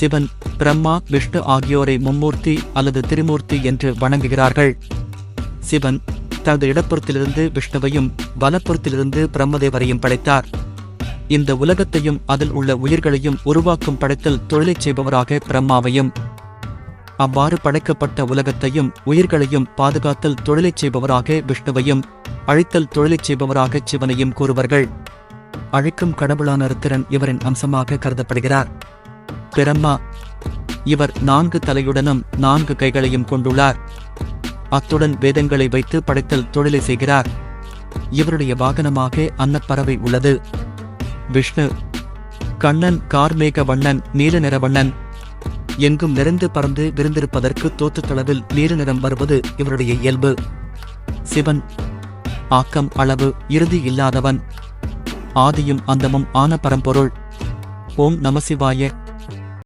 சிவன் பிரம்மா விஷ்ணு ஆகியோரை மும்மூர்த்தி அல்லது திரிமூர்த்தி என்று வணங்குகிறார்கள். சிவன் தனது இடப்புறத்திலிருந்து விஷ்ணுவையும் வலப்புறத்திலிருந்து பிரம்மதேவரையும் படைத்தார். இந்த உலகத்தையும் அதில் உள்ள உயிர்களையும் உருவாக்கும் படைத்தல் தொழிலைச் செய்பவராக பிரம்மாவையும். அவ்வாறு படைக்கப்பட்ட உலகத்தையும் உயிர்களையும் பாதுகாத்தல் தொழிலைச் செய்பவராக விஷ்ணுவையும் அழித்தல் தொழிலைச் செய்பவராக சிவனையும் கூறுவார்கள். அழிக்கும் கடவுளான ருத்திரன் இவரின் அம்சமாக கருதப்படுகிறார். பிரம்மா இவர் நான்கு தலையுடனும் நான்கு கைகளையும் கொண்டுள்ளார். அத்துடன் வேதங்களை வைத்து படைத்தல் தொழிலை செய்கிறார். இவருடைய வாகனமாக அன்னப்பறவை உள்ளது. விஷ்ணு கண்ணன் கார்மேக வண்ணன் நீல நிற வண்ணன். எங்கும் நிறைந்து பறந்து விருந்திருப்பதற்கு தோற்றத்தளவில் நீல நிறம் வருவது இவருடைய இயல்பு. சிவன் ஆக்கம் அளவு இறுதி இல்லாதவன். ஆதியும் அந்தமும் ஆன பரம்பொருள். ஓம் நமசிவாய